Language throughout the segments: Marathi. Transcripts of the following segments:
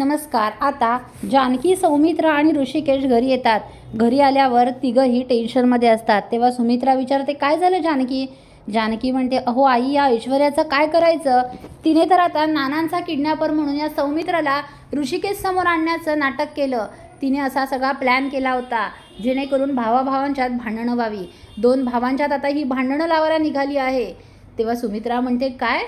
नमस्कार. आता जानकी सौमित्र आणि ऋषिकेश घरी येतात. घरी आल्यावर तिघंही टेन्शनमध्ये असतात. तेव्हा सुमित्रा विचारते काय झालं जानकी? जानकी म्हणते अहो आई या ऐश्वर्याचं काय करायचं? तिने तर आता नानांचा किडनॅपर म्हणून या सौमित्राला ऋषिकेश समोर आणण्याचं नाटक केलं. तिने असा सगळा प्लॅन केला होता जेणेकरून भावाभावांच्यात भांडणं व्हावी. दोन भावांच्यात आता ही भांडणं लावायला निघाली आहे. तेव्हा सुमित्रा म्हणते काय?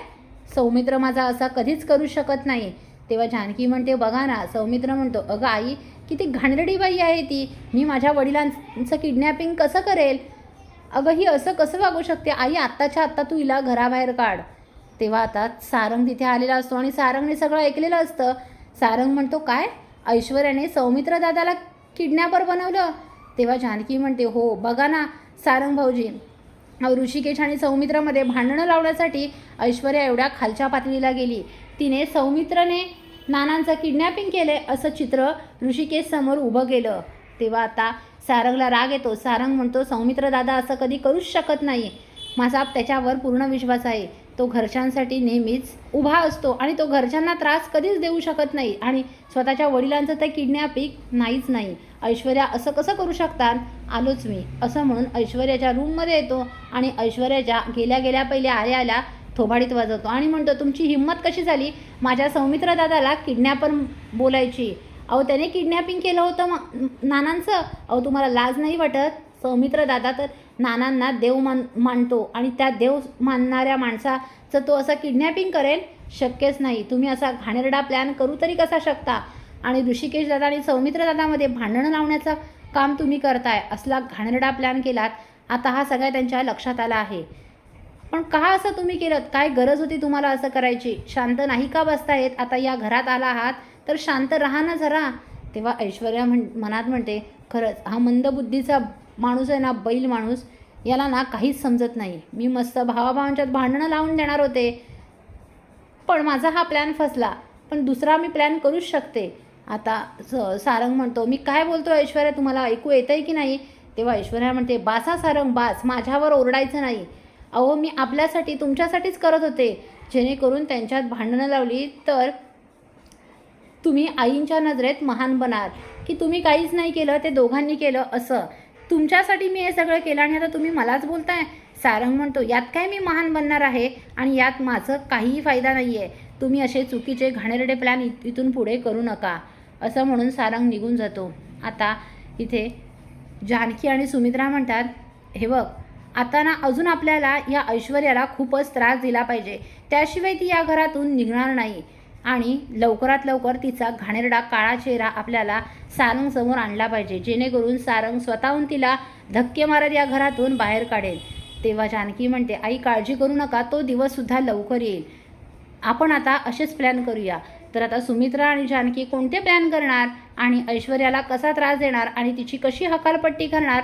सौमित्र माझा असा कधीच करू शकत नाही. तेव्हा जानकी म्हणते बघा ना सौमित्र म्हणतो अगं आई किती घाणरडी बाई आहे ती. मी माझ्या वडिलांचं किडनॅपिंग कसं करेल? अगं ही असं कसं वागू शकते? आई आत्ताच्या आत्ता तू हिला घराबाहेर काढ. तेव्हा आता सारंग तिथे आलेला असतो आणि सारंगने सगळं ऐकलेलं असतं. सारंग म्हणतो काय? ऐश्वर्याने सौमित्र दादाला किडनॅपर बनवलं? तेव्हा जानकी म्हणते हो बघा ना सारंग भाऊजी ऋषिकेश आणि सौमित्रामध्ये भांडणं लावण्यासाठी ऐश्वर्या एवढ्या खालच्या पातळीला गेली. तिने सौमित्रने नानांचं किडनॅपिंग केले असं चित्र ऋषिकेश समोर उभं केलं तेव्हा आता सारंगला राग येतो. सारंग म्हणतो सौमित्र दादा असं कधी करूच शकत नाही. माझा त्याच्यावर पूर्ण विश्वास आहे. तो घरच्यांसाठी नेहमीच उभा असतो आणि तो घरच्यांना त्रास कधीच देऊ शकत नाही आणि स्वतःच्या वडिलांचं ते किडनॅपिंग नाहीच नाही. ऐश्वर्या असं कसं करू शकतात? आलोच मी. असं म्हणून ऐश्वर्याच्या रूममध्ये येतो आणि ऐश्वर्याच्या गेल्या गेल्या पहिले आल्या आल्या थोबाडीत वाजवतो. आणि म्हणतो तुमची हिंमत कशी झाली? माझ्या सौमित्र दादाला किडनॅपर बोलायची. अहो त्याने किडनॅपिंग केलं होतं मग नानांचं. अहो तुम्हाला लाज नाही वाटत? सौमित्र दादा तर नानांना देव मान मानतो. आणि त्या देव मानणाऱ्या माणसाचं तो असं किडनॅपिंग करेल? शक्यच नाही. तुम्ही असा घाणेरडा प्लॅन करू तरी कसा शकता? आणि ऋषिकेश दादा आणि सौमित्र दादामध्ये भांडणं लावण्याचं काम तुम्ही करताय. असला घाणेरडा प्लॅन केलात आता हा सगळ्या त्यांच्या लक्षात आला आहे. पण का असं तुम्ही केलं काय गरज होती तुम्हाला असं करायची? शांत नाही का बसतायत आता या घरात आला आहात तर शांत राहा ना जरा. तेव्हा ऐश्वर्या म्हण मनात म्हणते खरंच हा मंदबुद्धीचा माणूस आहे ना बैल माणूस. याला ना काहीच समजत नाही. मी मस्त भावाभावांच्यात भांडणं लावून देणार होते. पण माझा हा प्लॅन फसला. पण दुसरा मी प्लॅन करूच शकते. आता स सारंग म्हणतो मी काय बोलतो ऐश्वर्या? तुम्हाला ऐकू येतंय की नाही? तेव्हा ऐश्वर्या म्हणते बासा सारंग बास. माझ्यावर ओरडायचं नाही. अहो मी आपल्यासाठी तुमच्यासाठीच करत होते. जेणेकरून त्यांच्यात भांडणं लावली तर तुम्ही आईंच्या नजरेत महान बनाल. की तुम्ही काहीच नाही केलं ते दोघांनी केलं असं. तुमच्यासाठी मी हे सगळं केलं आणि आता तुम्ही मलाच बोलताय. सारंग म्हणतो यात काय मी महान बनणार आहे? आणि यात माझं काहीही फायदा नाही आहे तुम्ही असे चुकीचे घाणेरडे प्लॅन इथून पुढे करू नका. असं म्हणून सारंग निघून जातो. आता इथे जानकी आणि सुमित्रा म्हणतात हे बघ आता ना अजून आपल्याला या ऐश्वर्याला खूपच त्रास दिला पाहिजे. त्याशिवाय ती या घरातून निघणार नाही. आणि लवकरात लवकर तिचा घाणेरडा काळा चेहरा आपल्याला सारंग समोर आणला पाहिजे. जेणेकरून सारंग स्वतःहून तिला धक्के मारत या घरातून बाहेर काढेल. तेव्हा जानकी म्हणते आई काळजी करू नका तो दिवससुद्धा लवकर येईल. आपण आता असेच प्लॅन करूया. तर आता सुमित्रा आणि जानकी कोणते प्लॅन करणार? आणि ऐश्वर्याला कसा त्रास देणार? आणि तिची कशी हकालपट्टी करणार?